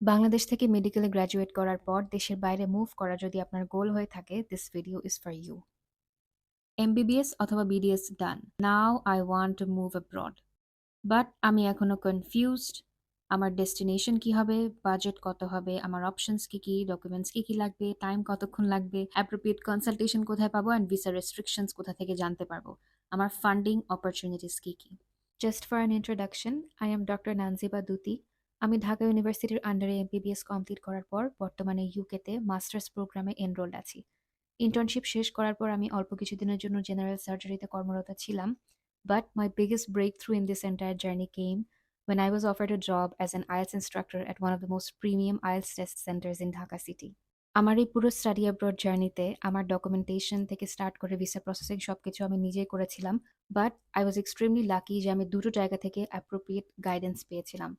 বাংলাদেশ থেকে মেডিকেলে গ্র্যাজুয়েট করার পর দেশের বাইরে মুভ করা যদি আপনার গোল হয়ে থাকে this video is for you MBBS অথবা BDS done now I want to move abroad but আমি এখনও কনফিউজড আমার ডেস্টিনেশন কি হবে? বাজেট কত হবে? আমার অপশনস কি কি? ডকুমেন্টস কি কি লাগবে? টাইম কতক্ষণ লাগবে? অ্যাপ্রোপ্রিয়েট কনসালটেশন কোথায় পাবো? অ্যান্ড ভিসা রেস্ট্রিকশনস কোথা থেকে জানতে পারব? আমার ফান্ডিং অপরচুনিটিস কি কি? Just for an introduction I am doctor Nanjiba Duti আমি ঢাকা ইউনিভার্সিটির আন্ডারে এমবিবিএস কমপ্লিট করার পর বর্তমানে ইউকেতে মাস্টার্স প্রোগ্রামে এনরোল্ড আছি ইন্টার্নশিপ শেষ করার পর আমি অল্প কিছুদিনের জন্য জেনারেল সার্জারিতে কর্মরত ছিলাম but my biggest breakthrough in this entire journey came when I was offered a job as an IELTS instructor at one of the most premium IELTS test centers in Dhaka city. আমার এই পুরো study abroad জার্নিতে আমার documentation থেকে start করে visa processing সব কিছু আমি নিজেই করেছিলাম but I was extremely lucky যে আমি দুটো জায়গা থেকে অ্যাপ্রোপ্রিয়েট গাইডেন্স পেয়েছিলাম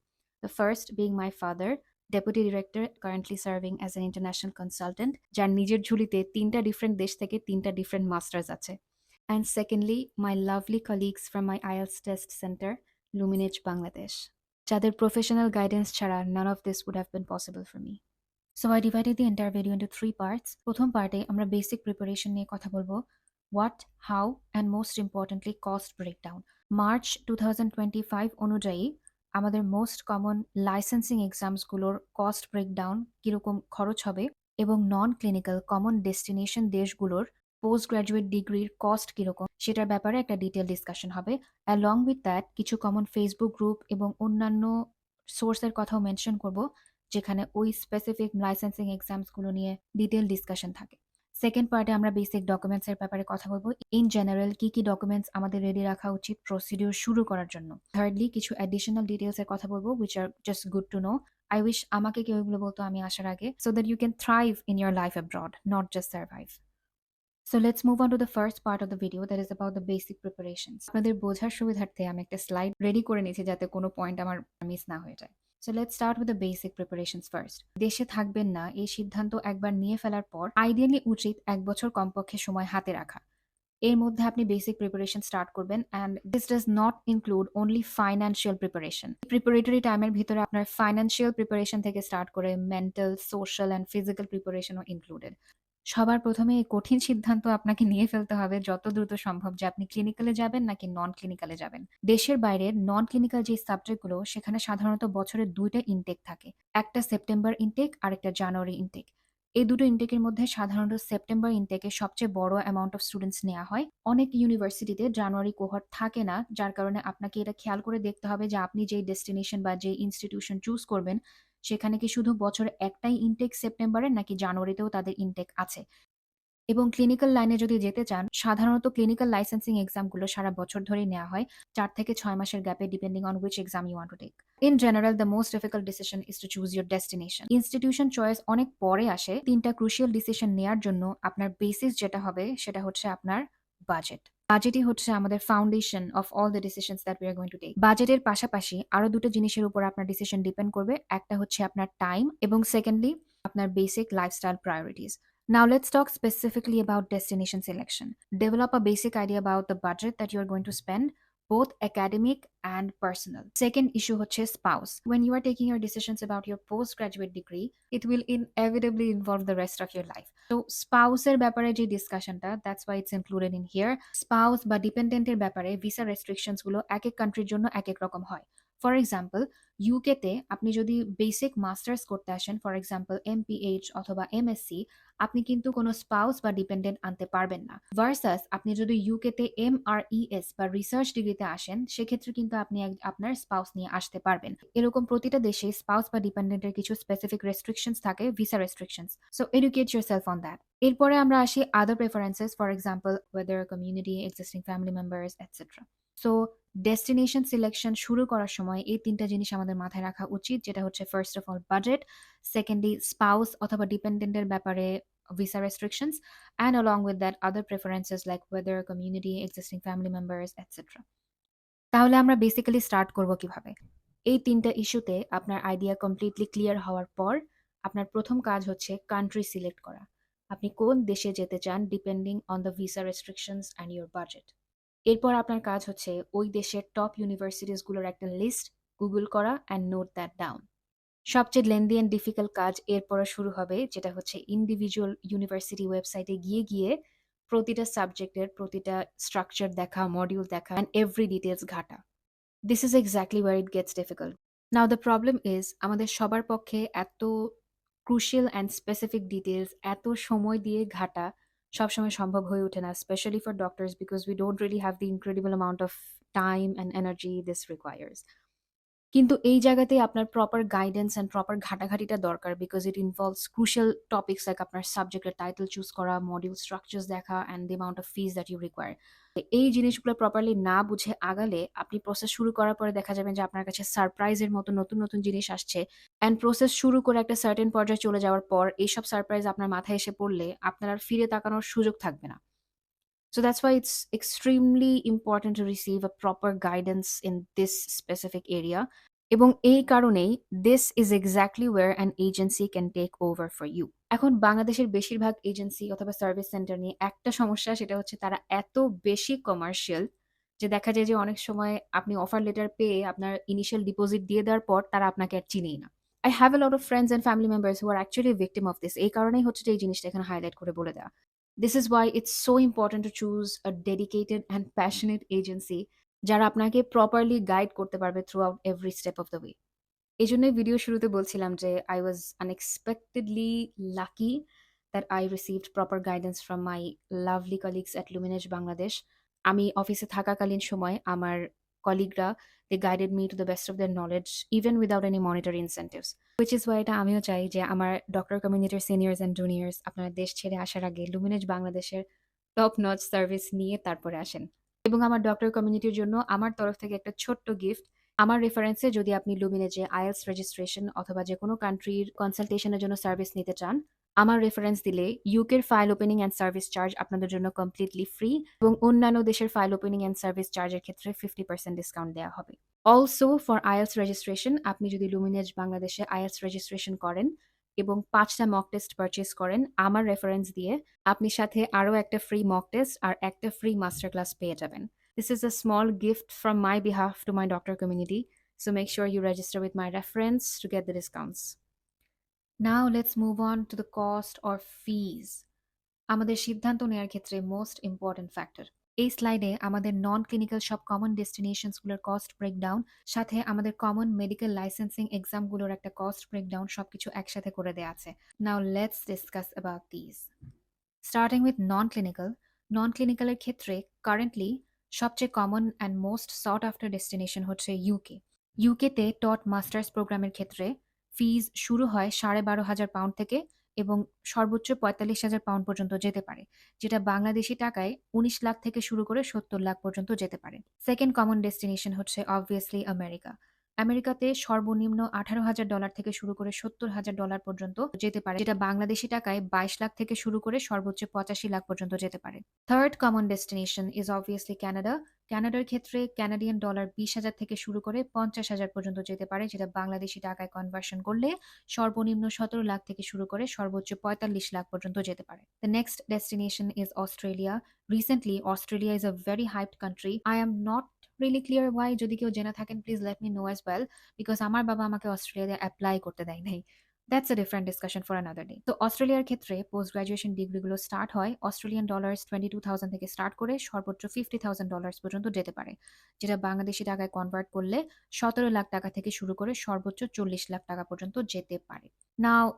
the first being my father deputy director currently serving as an international consultant যার নিজের ঝুলিতে তিনটা ডিফারেন্ট দেশ থেকে তিনটা ডিফারেন্ট মাস্টার্স আছে। And secondly my lovely colleagues from my IELTS test centre Luminage Bangladesh যাদের প্রফেশনাল গাইডেন্স ছাড়া none of this would have been possible for me so I divided the entire video into three parts প্রথম পার্টে আমরা basic preparation নিয়ে কথা বলব। What how and most importantly cost breakdown March two thousand twenty five অনুযায়ী আমাদের most common licensing এক্সামসগুলোর cost breakdown কীরকম খরচ হবে এবং নন ক্লিনিক্যাল কমন ডেস্টিনেশন দেশগুলোর পোস্ট গ্র্যাজুয়েট ডিগ্রির কস্ট কীরকম সেটার ব্যাপারে একটা ডিটেল ডিসকাশন হবে। অ্যালং উইথ দ্যাট কিছু কমন ফেসবুক গ্রুপ এবং অন্যান্য সোর্সের কথাও মেনশন করব, যেখানে ওই স্পেসিফিক লাইসেন্সিং এক্সামসগুলো নিয়ে ডিটেল ডিসকাশন থাকে। সেকেন্ড পার্টে আমরা বেসিক ডকুমেন্টসের ব্যাপারে কথা বলব। ইন জেনারেল কি কি ডকুমেন্টস আমাদের রেডি রাখা উচিত প্রসিডিওর শুরু করার জন্য? থার্ডলি কিছু অ্যাডিশনাল ডিটেলসের কথা বলব which are just good to know I wish আমাকে কেউ এগুলো বলতো আমি আসার আগে। So that you can thrive in your life abroad not just survive so let's move on to the first part of the video that is about the basic preparations আপনাদের বোঝার সুবিধার্থে আমি একটা স্লাইড রেডি করে নিয়েছি যাতে কোনো point আমার মিস না হয়ে যায়। So let's start with the basic preparations first দেশে থাকবেন না, এই সিদ্ধান্ত একবার নিয়ে ফেলার পর আইডিয়ালি উচিত এক বছর কমপক্ষে সময় হাতে রাখা। এর মধ্যে আপনি বেসিক প্রিপারেশন স্টার্ট করবেন and this does not include only financial preparation preparatory টাইমের ভিতরে আপনার ফাইন্যান্সিয়াল প্রিপারেশন থেকে স্টার্ট করে মেন্টাল সোশ্যাল অ্যান্ড ফিজিক্যাল প্রিপারেশনও ইনক্লুডেড সবার প্রথমে এই কঠিন সিদ্ধান্ত আপনাকে নিয়ে ফেলতে হবে যত দ্রুত সম্ভব যে আপনি ক্লিনিক্যালে যাবেন নাকি নন ক্লিনিক্যালে যাবেন। দেশের বাইরের নন ক্লিনিক্যাল যে সাবজেক্টগুলো সেখানে সাধারণত বছরে দুইটা ইনটেক থাকে। একটা সেপ্টেম্বর ইনটেক আর একটা জানুয়ারি ইনটেক এই দুটো ইনটেকের মধ্যে সাধারণত সেপ্টেম্বর ইনটেকে সবচেয়ে বড় অ্যামাউন্ট অফ স্টুডেন্টস নেওয়া হয়। অনেক ইউনিভার্সিটিতে জানুয়ারি কোহর থাকে না, যার কারণে আপনাকে এটা খেয়াল করে দেখতে হবে যে আপনি যেই ডেস্টিনেশন বা যে ইনস্টিটিউশন চুজ করবেন সেখানে কি শুধু বছরে একটাই ইনটেক সেপ্টেম্বরের নাকি জানুয়ারিতেও তাদের ইনটেক আছে? এবং ক্লিনিক্যাল লাইনে যদি যেতে চান, সাধারণত ক্লিনিক্যাল লাইসেন্সিং এক্সামগুলো সারা বছর ধরেই নেওয়া হয়, চার থেকে ছয় মাসের গ্যাপে depending on which exam you want to take in general the most difficult decision is to choose your destination institution choice অনেক পরে আসে। তিনটা ক্রুশিয়াল ডিসিশন নেওয়ার জন্য আপনার বেসিস যেটা হবে, সেটা হচ্ছে আপনার বাজেট বাজেটই হচ্ছে আমাদের foundation of all the decisions that we are going to take বাজেটের পাশাপাশি আরও দুটো জিনিসের উপর আপনার ডিসিশন ডিপেন্ড করবে। একটা হচ্ছে আপনার টাইম এবং সেকেন্ডলি আপনার basic lifestyle priorities Now let's talk specifically about destination selection. Develop a basic idea about the budget that you're going to spend, both academic and personal. Second issue হচ্ছে spouse. When you are taking your decisions about your postgraduate degree, it will inevitably involve the rest of your life. So spouse এর ব্যাপারে যে ডিসকাশনটা that's why it's included in here. Spouse বা dependent ব্যাপারে visa রেস্ট্রিকশনসগুলো এক এক কান্ট্রির জন্য এক এক রকম হয় ফর এক্সাম্পল ইউকেতে আপনি যদি বেসিক মাস্টার্স করতে আসেন ফর এক্সাম্পল এমপিএইচ অথবা এমএসসি আপনি কিন্তু কোনো স্পাউস বা ডিপেন্ডেন্ট আনতে পারবেন না। ভার্সাস আপনি যদি ইউকেতে এম আর ইএস বা রিসার্চ ডিগ্রিতে আসেন, সেক্ষেত্রে কিন্তু আপনি আপনার স্পাউস নিয়ে আসতে পারবেন। এরকম প্রতিটা দেশে স্পাউস বা ডিপেন্ডেন্টের কিছু স্পেসিফিক রেস্ট্রিকশনস থাকে visa restrictions so educate yourself on that এরপরে আমরা আসি other preferences for example whether community existing family members etcetera so destination selection শুরু করার সময় এই তিনটা জিনিস আমাদের মাথায় রাখা উচিত, যেটা হচ্ছে first of all budget secondly spouse অথবা ডিপেন্ডেন্টের ব্যাপারে visa restrictions, and along with that other preferences like weather, community, existing family members etc তাহলে আমরা বেসিক্যালি স্টার্ট করব কীভাবে? এই তিনটা ইস্যুতে আপনার আইডিয়া কমপ্লিটলি ক্লিয়ার হওয়ার পর আপনার প্রথম কাজ হচ্ছে কান্ট্রি সিলেক্ট করা। আপনি কোন দেশে যেতে চান depending on the visa restrictions and your budget এরপর আপনার কাজ হচ্ছে ওই দেশের টপ ইউনিভার্সিটিসগুলোর একটা লিস্ট গুগল করা অ্যান্ড নোট দ্যাট ডাউন সবচেয়ে লেন্দি অ্যান্ড ডিফিকাল্ট কাজ এরপরে শুরু হবে, যেটা হচ্ছে ইন্ডিভিজুয়াল ইউনিভার্সিটি ওয়েবসাইটে গিয়ে গিয়ে প্রতিটা সাবজেক্টের প্রতিটা স্ট্রাকচার দেখা মডিউল দেখা অ্যান্ড এভরি ডিটেলস ঘাটা। This is exactly where it gets difficult now the problem is আমাদের সবার পক্ষে এত ক্রুশিয়াল অ্যান্ড স্পেসিফিক ডিটেলস এত সময় দিয়ে ঘাটা সবসময় সম্ভব হয়ে ওঠে না specially for doctors because we don't really have the incredible amount of time and energy this requires কিন্তু এই জায়গাতেই আপনার প্রপার গাইডেন্স অ্যান্ড প্রপার ঘাটাঘাটিটা দরকার because it involves crucial topics like আপনার সাবজেক্টের টাইটেল চুজ করা মডিউল স্ট্রাকচার্স দেখা and the amount of fees that you require এই জিনিসগুলো প্রপারলি না বুঝে আগালে আপনি প্রসেস শুরু করার পরে দেখা যাবে যে আপনার কাছে সারপ্রাইজের মতো নতুন নতুন জিনিস আসছে অ্যান্ড প্রসেস শুরু করে একটা সার্টেন পর্যায়ে চলে যাওয়ার পর এইসব সারপ্রাইজ আপনার মাথায় এসে পড়লে আপনার আর ফিরে তাকানোর সুযোগ থাকবে না। So that's why it's extremely important to receive a proper guidance in this specific area. এবং এই কারণেই this is exactly where an agency can take over for you এখন বাংলাদেশের বেশিরভাগ এজেন্সি অথবা সার্ভিস সেন্টার নিয়ে একটা সমস্যা, সেটা হচ্ছে তারা এত বেশি কমার্শিয়াল যে দেখা যায় যে অনেক সময় আপনি অফার লেটার পেয়ে আপনার ইনিশিয়াল ডিপোজিট দিয়ে দেওয়ার পর তারা আপনাকে আর চিনেই না। I have a lot of friends and family members who are actually victim of this এই কারণেই হচ্ছে যে এই জিনিসটা এখানে হাইলাইট করে বলে দেওয়া। This is why it's so important to choose a dedicated and passionate agency যারা আপনাকে প্রপারলি গাইড করতে পারবে throughout every step of the way এই জন্যই ভিডিও শুরুতে বলছিলাম যে I was unexpectedly lucky that I received proper guidance from my lovely colleagues at Luminage Bangladesh আমি অফিসে থাকাকালীন সময় আমার কলিগরা they guided me to the best of their knowledge even without any monetary incentives which is why এটা আমিও চাই যে আমার ডক্টর কমিউনিটির সিনিয়র্স অ্যান্ড জুনিয়র্স আপনার দেশ ছেড়ে আসার আগে লুমিনেজ বাংলাদেশের টপ নচ সার্ভিস নিয়ে তারপরে আসেন। এবং আমার ডক্টর কমিউনিটির জন্য আমার তরফ থেকে একটা ছোট্ট গিফট আমার রেফারেন্সে যদি আপনি লুমিনেজে আইএলস রেজিস্ট্রেশন অথবা যে কোনো কান্ট্রির কনসালটেশনের জন্য সার্ভিস নিতে চান আমার রেফারেন্স দিলে ইউকের file opening and service charge আপনাদের জন্য কমপ্লিটলি ফ্রি এবং অন্যান্য দেশের ফাইল ওপেনিং অ্যান্ড সার্ভিস চার্জের ক্ষেত্রে ফিফটি পার্সেন্ট ডিসকাউন্ট দেওয়া হবে অলসো ফর আইএলস রেজিস্ট্রেশন আপনি যদি লুমিনেজ বাংলাদেশে আইএলস রেজিস্ট্রেশন করেন এবং পাঁচটা মক টেস্ট পারচেস করেন, আমার রেফারেন্স দিয়ে আপনি সাথে আরও একটা ফ্রি মক টেস্ট আর একটা ফ্রি মাস্টার ক্লাস পেয়ে যাবেন this is a small gift from my behalf to my doctor community so make sure you register with my reference to get the discounts. Now let's move on to the cost or fees. আমাদের সিদ্ধান্ত নেওয়ার ক্ষেত্রে most important factor এই স্লাইডে আমাদের non clinical সব common ডেস্টিনেশনসগুলোর cost breakdown সাথে আমাদের কমন মেডিকেল লাইসেন্সিং এক্সামগুলোর একটা কস্ট ব্রেকডাউন সবকিছু একসাথে করে দেওয়া আছে। Now let's discuss about this starting with non clinical non ক্লিনিক্যালের ক্ষেত্রে কারেন্টলি সবচেয়ে common and most sought after destination হচ্ছে ইউকে ইউকেতে টট মাস্টার্স প্রোগ্রামের ক্ষেত্রে ফিজ শুরু হয় সাড়ে বারো হাজার পাউন্ড থেকে এবং সর্বোচ্চ পঁয়তাল্লিশ হাজার পাউন্ড পর্যন্ত যেতে পারে, যেটা বাংলাদেশি টাকায় উনিশ লাখ থেকে শুরু করে সত্তর লাখ পর্যন্ত যেতে পারে। সেকেন্ড কমন ডেস্টিনেশন হচ্ছে অবভিয়াসলি আমেরিকা আমেরিকাতে সর্বনিম্ন আঠারো হাজার ডলার থেকে শুরু করে সত্তর হাজার ডলার পর্যন্ত যেতে পারে, যেটা বাংলাদেশি টাকায় বাইশ লাখ থেকে শুরু করে সর্বোচ্চ পঁচাশি লাখ পর্যন্ত যেতে পারে। Third common destination is obviously Canada ক্যানাডার ক্ষেত্রে ক্যানাডিয়ান ডলার বিশ হাজার থেকে শুরু করে পঞ্চাশ হাজার পর্যন্ত যেতে পারে, যেটা বাংলাদেশি টাকায় কনভার্সন করলে সর্বনিম্ন সতেরো লাখ থেকে শুরু করে সর্বোচ্চ পঁয়তাল্লিশ লাখ পর্যন্ত যেতে পারে। The next destination is Australia recently Australia is a very hyped country I am not really clear why যদি কেউ জেনে থাকেন please let me know as well because আমার বাবা আমাকে অস্ট্রেলিয়াতে অ্যাপ্লাই করতে দেয় নাই। That's a different discussion for another day তো অস্ট্রেলিয়ার ক্ষেত্রে পোস্ট গ্রাজুয়েশন ডিগ্রিগুলো স্টার্ট হয় Australian dollars twenty two thousand থেকে স্টার্ট করে সর্বোচ্চ ফিফটি থাউজেন্ড ডলার্স পর্যন্ত যেতে পারে যেটা বাংলাদেশি টাকায় কনভার্ট করলে সতেরো লাখ টাকা থেকে শুরু করে সর্বোচ্চ চল্লিশ লাখ টাকা পর্যন্ত যেতে পারে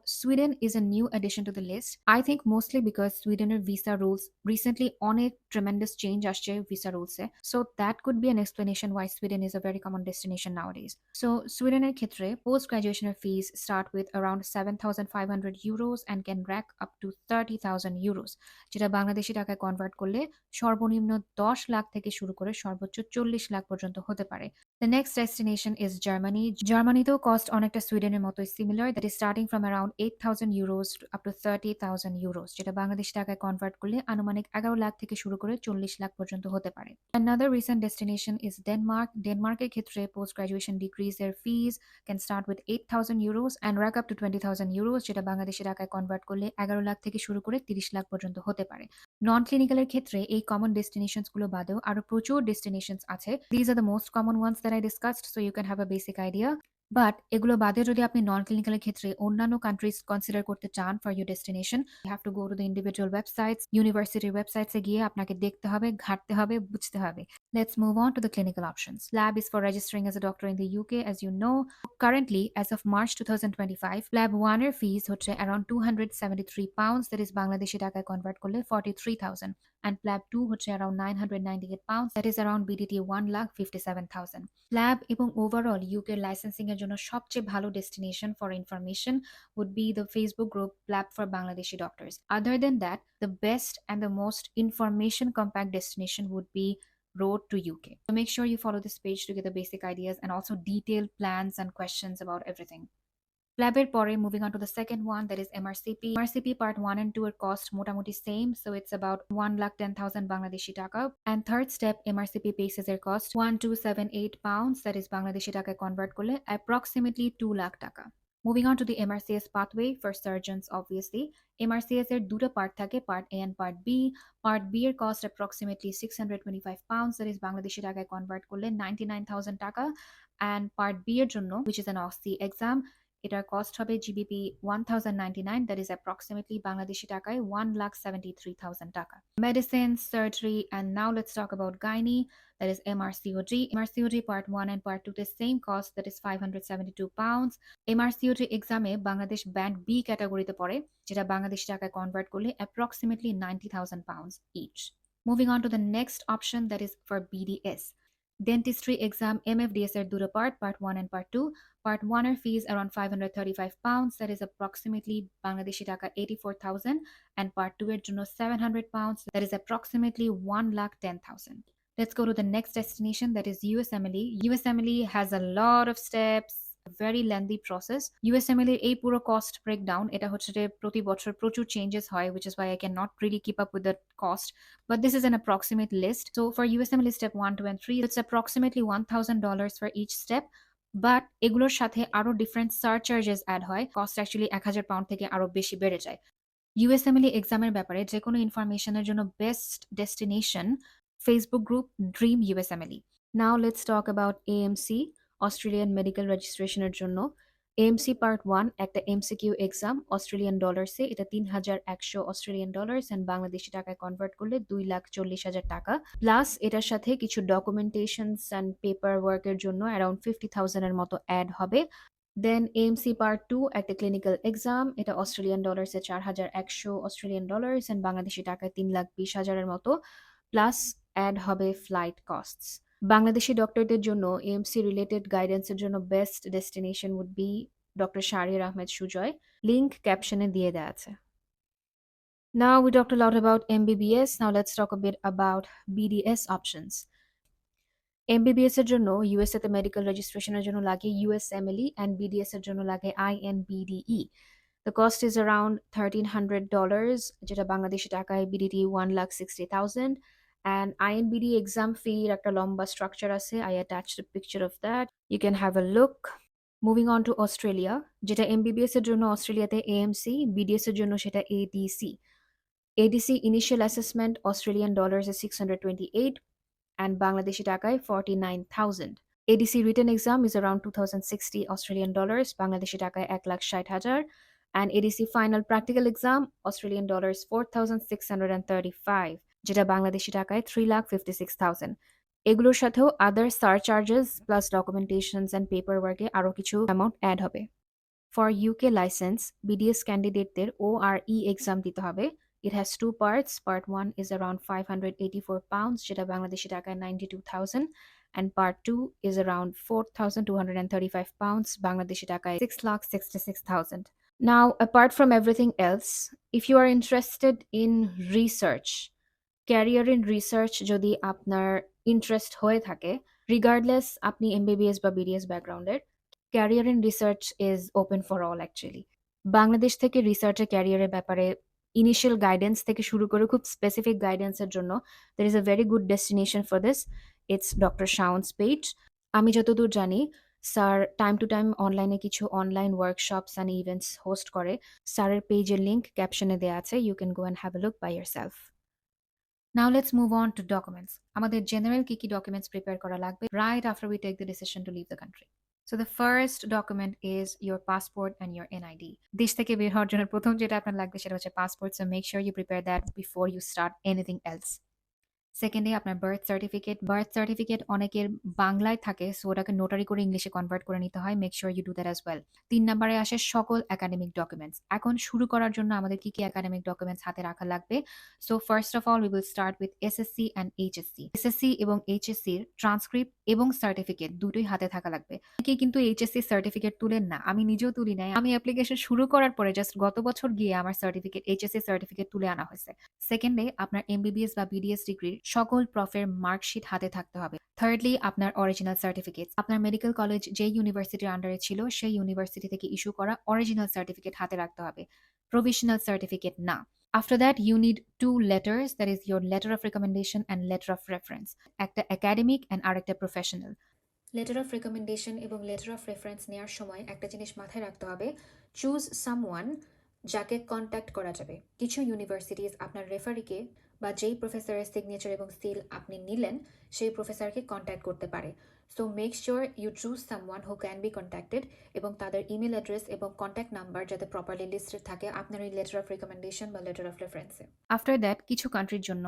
Sweden is a new addition to the list. I think mostly because Swedener visa rules recently on a tremendous change আসছে visa rules A. So that could be an explanation why Sweden is a very common destination nowadays. So Swedener ক্ষেত্রে post graduation fees start with around 7,500 euros and can rack up to 30,000 euros যেটা বাংলাদেশি টাকায় convert করলে সর্বনিম্ন দশ লাখ থেকে শুরু করে সর্বোচ্চ চল্লিশ লাখ পর্যন্ত হতে পারে The next destination is Germany. জার্মানিতেও কস্ট অনেকটা সুইডেনের মতোই similar that is starting from around eight thousand up to thirty thousand যেটা বাংলাদেশ টাকায় কনভার্ট করলে আনুমানিক এগারো লাখ থেকে শুরু করে চল্লিশ লাখ পর্যন্ত হতে পারে Another recent destination is Denmark. ডেনমার্কের ক্ষেত্রে পোস্ট গ্রাজুয়েশন ডিগ্রিজ এর fees can start with eight thousand and rack up to twenty thousand euros যেটা বাংলাদেশি টাকায় কনভার্ট করলে এগারো লাখ থেকে শুরু করে তিরিশ লাখ পর্যন্ত হতে পারে। নন ক্লিনিক্যালের ক্ষেত্রে এই কমন ডেস্টিনেশনসগুলো বাদেও আরও প্রচুর ডেস্টিনেশনস আছে। These are the most common ones that I discussed so you can have a basic idea but এগুলো বাদে যদি আপনি নন ক্লিনিক্যাল ক্ষেত্রে অন্যান্য কান্ট্রিজ কনসিডার করতে চান for your destination you have to go to the individual websites ইউনিভার্সিটির ওয়েবসাইটসে গিয়ে আপনাকে দেখতে হবে ঘাটতে হবে বুঝতে হবে Let's move on to the clinical options. Lab is for registering as a doctor in the UK, as you know. Currently, as of March 2025, Lab 1 এর fees হচ্ছে around 273 pounds, that is Bangladeshi টাকায় convert করলে 43,000. And Lab 2 হচ্ছে around 998 pounds, that is around BDT 1 lakh 57,000. Lab এবং overall UK licensing এর জন্য সবচেয়ে ভালো destination for information would be the Facebook group Lab for Bangladeshi Doctors. Other than that, the best and the most information compact destination would be road to UK. So make sure you follow this page to get the basic ideas and also detailed plans and questions about everything. Flabber পরে moving on to the second one that is MRCP. MRCP part 1 and 2 এর cost মোটামুটি same so it's about 1 lakh 10,000 Bangladeshi টাকা and third step MRCP basis এর cost 1278 pounds that is Bangladeshi টাকায় convert করলে approximately 2 lakh টাকা Moving on to the MRCS pathway for surgeons obviously MRCS এর দুটো part থাকে part A and part B part B এর cost approximately 625 pounds that is Bangladeshi টাকায় convert করলে 99000 টাকা and পার্ট B এর জন্য which is an OSCE exam এটার কস্ট হবে GBP one thousand ninety nine that is approximately Bangladeshi টাকায় one lakh seventy three thousand taka medicine surgery and now let's talk about gynae that is MRCOG. MRCOG part 1 and part 2 the same cost that is 572 pounds. MRCOG exam এ Bangladesh band B ক্যাটাগরিতে পড়ে যেটা বাংলাদেশি টাকায় convert করলে approximately 90,000 pounds each. Moving on to the next option that is for BDS. Dentistry exam MFDS এর দুটো part, part 1 and part 2. Part 1 এর fees around 535 pounds, that is approximately Bangladeshi টাকা 84,000 and part 2 এর জন্য 700 pounds, that is approximately 1 lakh 10,000. Let's go to the next destination that is USMLE. USMLE has a lot of steps, a very lengthy process. USMLE এই পুরো cost breakdown এটা হচ্ছে যে প্রতি বছর প্রচুর changes হয় which is why I cannot really keep up with the cost but this is an approximate list. So for USMLE step 1, 2 and 3 it's approximately $1,000 for each step but এগুলোর সাথে আরও ডিফারেন্ট সারচার্জেস অ্যাড হয়। Cost actually এক হাজার pound থেকে আরও বেশি বেড়ে যায়। ইউএসএমএলই এক্সামের ব্যাপারে যে কোনো ইনফরমেশনের জন্য best destination Facebook group dream USMLE now let's talk about AMC Australian medical রেজিস্ট্রেশনের জন্য। এএমসি পার্ট ওয়ান একটা এমসিকিউ এক্সাম অস্ট্রেলিয়ান ডলার্সে এটা তিন হাজার একশো অস্ট্রেলিয়ান ডলার্স অ্যান্ড বাংলাদেশি টাকায় কনভার্ট করলে দুই লাখ চল্লিশ হাজার টাকা। প্লাস এটার সাথে কিছু ডকুমেন্টেশনস অ্যান্ড পেপার ওয়ার্কের জন্য অ্যারাউন্ড ফিফটি থাউজেন্ডের মতো অ্যাড হবে। দেন এএমসি পার্ট টু একটা ক্লিনিক্যাল এক্সাম এটা অস্ট্রেলিয়ান ডলার্সে চার হাজার একশো অস্ট্রেলিয়ান ডলার্স অ্যান্ড বাংলাদেশি টাকায় তিন লাখ বিশ হাজারের মতো। প্লাস অ্যাড হবে ফ্লাইট কস্টস বাংলাদেশি ডক্টরদের জন্য এএমসি রিলেটেড গাইডেন্সের জন্য best destination would be doctor Shahrir Ahmed Sujoy link ক্যাপশনে দিয়ে দেওয়া আছে Now we talked a lot about MBBS. Now let's talk a bit about BDS options. MBBS এর জন্য ইউএসএ তে মেডিকেল রেজিস্ট্রেশনের জন্য লাগে USMLE and BDS এর জন্য লাগে INBDE. The cost is around $1300 যেটা বাংলাদেশি টাকায় BDT 1,60,000 and INBD exam fee rectalomba structure ase. I attached a picture of that. You can have a look. Moving on to Australia. Jeta MBBS juno Australia te AMC, BDS juno sheta ADC. Initial assessment Australian dollars is 628 and Bangladeshi taka 49,000. ADC written exam is around 2060 Australian dollars, Bangladeshi taka 1,600. And ADC final practical exam Australian dollars 4,635. যেটা বাংলাদেশি টাকায় 3 লাখ 56000 এগুলোর সাথেও other charges plus documentations and paper ওয়ার্কে আরও কিছু amount add হবে। For UK license BDS ক্যান্ডিডেটদের O R E exam দিতে হবে। It has two parts part one is around five hundred eighty four pounds যেটা বাংলাদেশি টাকায় ninety two thousand and part 2 is around 4,235 pounds Bangladeshi Taka 6,66,000. Now, apart from everything else, if you are interested in research, career in research যদি আপনার interest হয়ে থাকে regardless আপনি MBBS বা BDS ব্যাকগ্রাউন্ডের career in research is open for all actually Bangladesh থেকে রিসার্চের ক্যারিয়ারের ব্যাপারে ইনিশিয়াল গাইডেন্স থেকে শুরু করে খুব স্পেসিফিক গাইডেন্সের জন্য there is a very good destination for this it's doctor Shaun's page আমি যতদূর জানি, স্যার টাইম টু টাইম অনলাইনে কিছু online workshops and events host করে। স্যারের পেজের লিঙ্ক ক্যাপশনে দেওয়া আছে। You can go and have a look by yourself Now let's move on to documents আমাদের জেনারেল কি কি ডকুমেন্টস প্রিপেয়ার করা লাগবে right after we take the decision to leave the country So the first document is your passport and your NID. দেশ থেকে বের হওয়ার জন্য প্রথম যেটা আপনার লাগবে সেটা হচ্ছে passport so make sure you prepare that before you start anything else সেকেন্ডে আপনার বার্থ সার্টিফিকেট বার্থ সার্টিফিকেট অনেকের বাংলায় থাকে সো ওটাকে নোটারি করে ইংলিশে কনভার্ট করে নিতে হয় make sure you do that as well তিন নম্বরে আসে সকল একাডেমিক ডকুমেন্টস এখন শুরু করার জন্য আমাদের কি কি একাডেমিক ডকুমেন্টস হাতে রাখা লাগবে? So first of all we will start with SSC and HSC SSC এবং এইচএসসির ট্রান্সক্রিপ্ট এবং সার্টিফিকেট দুটোই হাতে থাকা লাগবে। অনেকেই কিন্তু এইচএসসি সার্টিফিকেট তুলেন না, আমি নিজেও তুলি নাই। আমি অ্যাপ্লিকেশন শুরু করার পরে জাস্ট গত বছর গিয়ে আমার সার্টিফিকেট এইচএসসি সার্টিফিকেট তুলে আনা হয়েছে। সেকেন্ডে আপনার এমবিবিএস বা বিডিএস ডিগ্রির সকল প্রফের মার্কশিট হাতে থাকতে হবে। থার্ডলি আপনার অরিজিনাল সার্টিফিকেট আপনার মেডিকেল কলেজ যে ইউনিভার্সিটির আন্ডারে ছিল সেই ইউনিভার্সিটি থেকে ইস্যু করা অরিজিনাল সার্টিফিকেট হাতে রাখতে হবে। প্রভিশনাল সার্টিফিকেট না। After that, you need two letters that is, your letter of recommendation and letter of reference. একটা অ্যান্ড আর একটা প্রফেশনাল লেটার অফ রেকমেন্ডেশন এবং লেটার অফ রেফারেন্স নেওয়ার সময় একটা জিনিস মাথায় রাখতে হবে। চুজ সামওয়ান যাকে কন্ট্যাক্ট করা যাবে। কিছু ইউনিভার্সিটিস আপনার রেফারিকে বা যেই প্রফেসরের সিগনেচার এবং সিল আপনি নিলেন, সেই প্রফেসরকে কন্ট্যাক্ট করতে পারে। So make sure you choose someone who can be contacted এবং তাদের ইমেল অ্যাড্রেস এবং কন্ট্যাক্ট নাম্বার যাতে প্রপারলি লিস্টেড থাকে আপনার এই লেটার অফ রেকমেন্ডেশন বা লেটার অফ রেফারেন্সে আফটার দ্যাট কিছু কান্ট্রির জন্য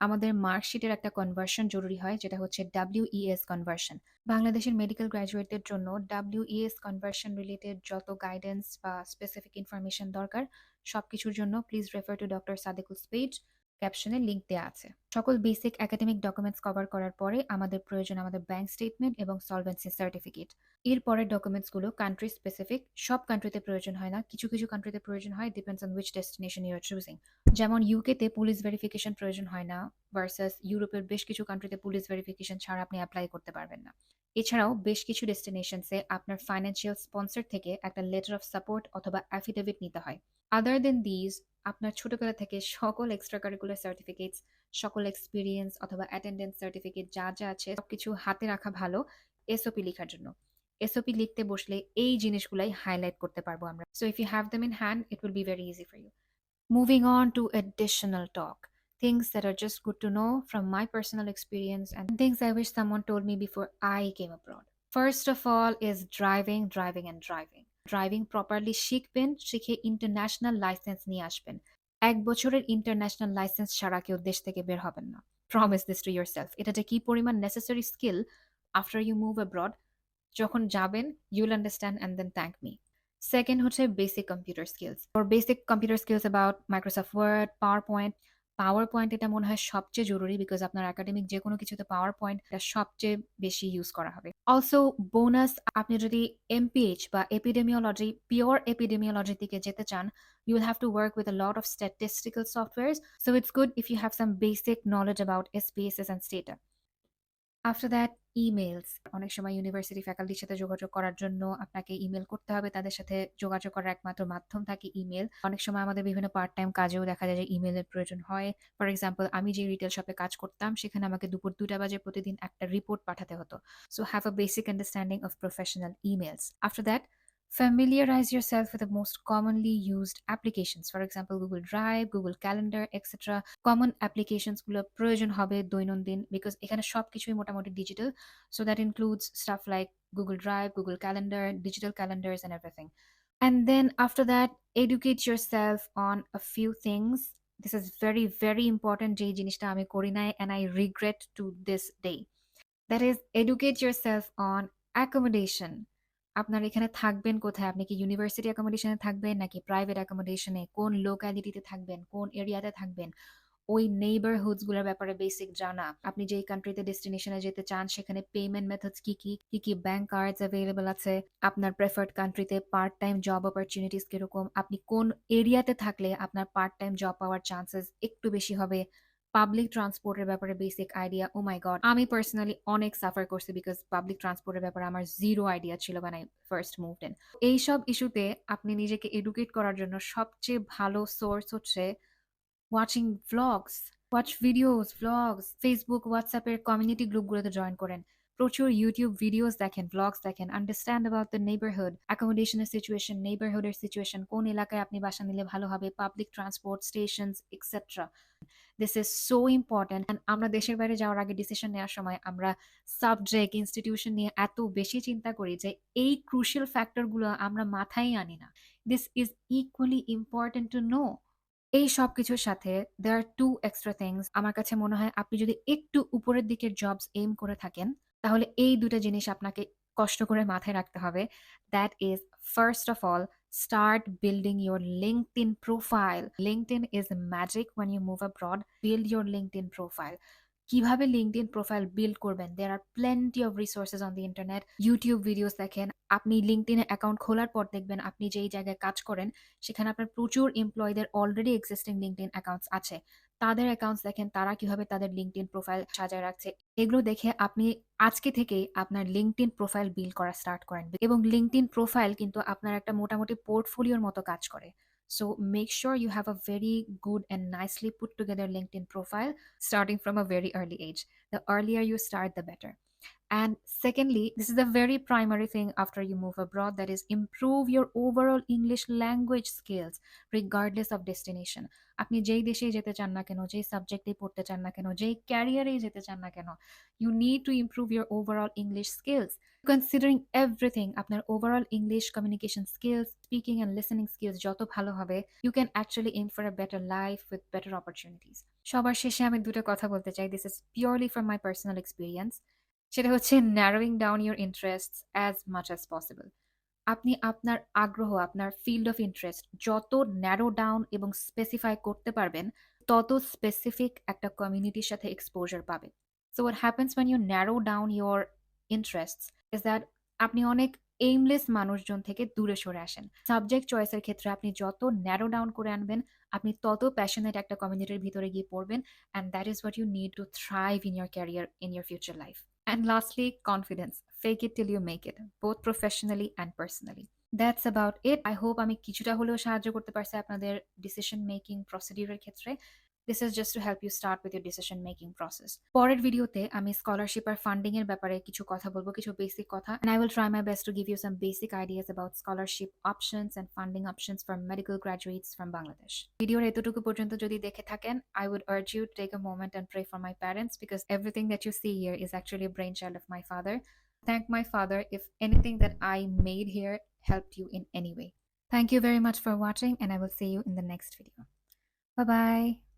আমাদের মার্কশিটের একটা কনভার্সন জরুরি হয়, যেটা হচ্ছে ডাব্লিউইএস কনভার্সন বাংলাদেশের মেডিকেল গ্র্যাজুয়েটদের জন্য ডাব্লিউইএস কনভার্সন রিলেটেড যত গাইডেন্স বা স্পেসিফিক ইনফরমেশন দরকার সব কিছুর জন্য please refer to doctor Sadequl page ক্যাপশনে লিঙ্ক দেওয়া আছে। সকল বেসিক একাডেমিক ডকুমেন্টস কভার করার পরে আমাদের প্রয়োজন আমাদের ব্যাংক স্টেটমেন্ট এবং সলভেন্সি সার্টিফিকেট এর পরের ডকুমেন্টসগুলো কান্ট্রি স্পেসিফিক সব কান্ট্রিতে প্রয়োজন হয় না। কিছু কিছু কান্ট্রিতে প্রয়োজন হয় depends on which destination you are choosing যেমন ইউকেতে পুলিশ ভেরিফিকেশন প্রয়োজন হয় না ভার্সাস ইউরোপের বেশ কিছু কান্ট্রিতে পুলিশ ভেরিফিকেশন ছাড়া আপনি অ্যাপ্লাই করতে পারবেন না। এছাড়াও বেশ কিছু ডেস্টিনেশনসে আপনার ফাইন্যান্সিয়াল স্পন্সর থেকে একটা লেটার অফ সাপোর্ট অথবা অ্যাফিডেভিট নিতে হয়। আদার দেন দিজ আপনার ছোটবেলা থেকে সকল এক্সট্রা কারিকুলার সার্টিফিকেটস সকল এক্সপিরিয়েন্স অথবা অ্যাটেন্ডেন্স সার্টিফিকেট যা যা আছে সবকিছু হাতে রাখা ভালো এসওপি লেখার জন্য এসওপি লিখতে বসলে এই জিনিসগুলাই হাইলাইট করতে পারব আমরা so if you have them in hand it will be very easy for you moving on to additional talk things that are just good to know from my personal experience and things I wish someone told me before I came abroad. First of all is driving, driving, and driving. Driving properly শিখবেন, শিখে international license নিয়ে আসবেন। এক বছরের international license ছাড়া কেউ দেশ থেকে বের হবেন না। Promise this to yourself এটা কি পরিমাণ necessary skill after you move abroad যখন যাবেন you'll understand and then thank me second হচ্ছে basic computer skills or basic computer skills about Microsoft Word PowerPoint PowerPoint এটা মনে হয় সবচেয়ে জরুরি বিকজ আপনার একাডেমিক যে কোনো কিছুতে পাওয়ার পয়েন্ট এটা সবচেয়ে বেশি ইউজ করা হবে অলসো বোনাস আপনি যদি এমপিএইচ বা এপিডেমিওলজি পিওর এপিডেমিওলজির দিকে যেতে চান, you have have to work with a lot of statistical softwares so, it's good if you have some basic knowledge about SPSS and. After that emails অনেক সময় university ফ্যাকাল্টির সাথে যোগাযোগ করার জন্য আপনাকে ইমেল করতে হবে। তাদের সাথে যোগাযোগ করার একমাত্র মাধ্যম থাকে ইমেল অনেক সময় আমাদের বিভিন্ন পার্ট টাইম কাজেও দেখা যায় যে ইমেলের প্রয়োজন হয়। ফর এক্সাম্পল আমি যে রিটেল শপে কাজ করতাম, সেখানে আমাকে দুপুর দুটা বাজে প্রতিদিন একটা রিপোর্ট পাঠাতে হতো। So have a basic understanding of professional emails after that familiarize yourself with the most commonly used applications for example google drive google calendar etc common applications গুলো প্রয়োজন হবে দৈনন্দিন বিকজ এখানে সবকিছুই মোটামুটি digital so that includes stuff like google drive google calendar digital calendars and everything and then after that educate yourself on a few things this is very very important যে জিনিসটা আমি করি নাই and i regret to this day that is educate yourself on accommodation আপনার এখানে থাকবেন কোথায়? আপনি কি ইউনিভার্সিটি অ্যাকোমোডেশনে থাকবেন নাকি প্রাইভেট অ্যাকোমোডেশনে? কোন লোক্যালিটিতে থাকবেন? কোন এরিয়াতে থাকবেন? ওই নেইবারহুডসগুলোর ব্যাপারে বেসিক জানা। আপনি যেই কান্ট্রিতে ডেস্টিনেশনে যেতে চান সেখানে পেমেন্ট মেথডস কি, কি? কি, কি ব্যাংক কার্ডস অ্যাভেইলেবল আছে? আপনার প্রেফার্ড কান্ট্রিতে পার্ট টাইম জব অপরচুনিটিস কীরকম? আপনি কোন এরিয়াতে থাকলে আপনার পার্ট টাইম জব পাওয়ার চান্সেস একটু বেশি হবে? পাবলিক ট্রান্সপোর্টের ব্যাপারে basic idea oh my god আমি পার্সোনালি অনেক সাফার করছি বিকজ পাবলিক ট্রান্সপোর্টের ব্যাপারে আমার জিরো আইডিয়া ছিল মানে ফার্স্ট মুভ ইন এইসব ইস্যুতে আপনি নিজেকে এডুকেট করার জন্য সবচেয়ে ভালো সোর্স হচ্ছে watching vlogs watch videos vlogs Facebook হোয়াটসঅ্যাপের কমিউনিটি গ্রুপগুলোতে জয়েন করেন। প্রচুর ইউটিউব ভিডিওস দেখেন ব্লগস দেখেন আন্ডারস্ট্যান্ড অ্যাবাউট দ্য নেইবারহুড অ্যাকোমোডেশনের সিচুয়েশন নেইবারহুডের সিচুয়েশন কোন এলাকায় আপনি বাসা নিলে ভালো হবে public transport stations etcetera this is so important and আমরা দেশের বাইরে যাওয়ার আগে ডিসিশন নেওয়ার সময় আমরা সাবজেক্ট ইনস্টিটিউশন নিয়ে এত বেশি চিন্তা করি যে এই ক্রুশিয়াল ফ্যাক্টরগুলো আমরা মাথায় আনি না। This is equally important to know এই সব কিছুর সাথে there are two extra things আমার কাছে মনে হয় আপনি যদি একটু উপরের দিকের জবস এইম করে থাকেন, তাহলে এই দুটো জিনিস আপনাকে কষ্ট করে মাথায় রাখতে হবে। That is first of all start building your linkedin profile. Linkedin is magic when you move abroad. Build your linkedin profile কীভাবে লিঙ্কডইন প্রোফাইল বিল্ড করবেন? There are plenty of resources on the internet YouTube videos দেখেন। আপনি লিঙ্কডইনে account খোলার পর দেখবেন আপনি যেই জায়গায় কাজ করেন, সেখানে আপনার প্রচুর এমপ্লয়ীদের অলরেডি এক্সিস্টিং লিঙ্কডইন অ্যাকাউন্টস আছে। তাদের অ্যাকাউন্টস দেখেন, তারা কীভাবে তাদের লিঙ্কডইন প্রোফাইল সাজায় রাখছে। এগুলো দেখে আপনি আজকে থেকেই আপনার লিঙ্কডইন প্রোফাইল বিল্ড করা স্টার্ট করেন। এবং লিঙ্কডইন প্রোফাইল কিন্তু আপনার একটা মোটামুটি পোর্টফোলিওর মতো কাজ করে। So make sure you have a very good and nicely put together LinkedIn profile starting from a very early age. The earlier you start, the better. And secondly, this is the very primary thing after you move abroad that is improve your overall English language skills regardless of destination. আপনি যেই দেশেই যেতে চান না কেন যেই সাবজেক্টেই পড়তে চান না কেন যেই ক্যারিয়ারেই যেতে চান না কেন you need to improve your overall English skills considering everything আপনার overall English communication skills speaking and listening skills যত ভালো হবে you can actually aim for a better life with better opportunities সবার শেষে আমি দুটো কথা বলতে চাই this is purely from my personal experience সেটা হচ্ছে narrowing down your interest as much as possible আপনি আপনার আগ্রহ, আপনার ফিল্ড অফ ইন্টারেস্ট যত ন্যারো ডাউন এবং স্পেসিফাই করতে পারবেন, তত স্পেসিফিক একটা কমিউনিটির সাথে এক্সপোজার পাবেন so what happens when you narrow down your interest is that আপনি অনেক এইমলেস মানুষজন থেকে দূরে সরে আসেন। সাবজেক্ট চয়েসের ক্ষেত্রে আপনি যত ন্যারো ডাউন করে আনবেন আপনি তত প্যাশনেট একটা কমিউনিটির ভিতরে গিয়ে পড়বেন and that is what you need to thrive in your career in your future life And lastly confidence Fake it till you make it, both professionally and personally that's about it I hope আমি কিছুটা হলেও সাহায্য করতে পারছি আপনাদের decision making প্রসিডিউরের ক্ষেত্রে। This is just to help you start with your decision making process পরের ভিডিওতে আমি স্কলারশিপ আর ফান্ডিং এর ব্যাপারে কিছু কথা বলব কিছু বেসিক কথা and I will try my best to give you some basic ideas about scholarship options and funding options for medical graduates from Bangladesh. ভিডিওর এতটুকু পর্যন্ত যদি দেখে থাকেন I would urge you to take a moment and pray for my parents because everything that you see here is actually a brainchild of my father. Thank my father if anything that I made here helped you in any way. Thank you very much for watching and I will see you in the next video. Bye bye.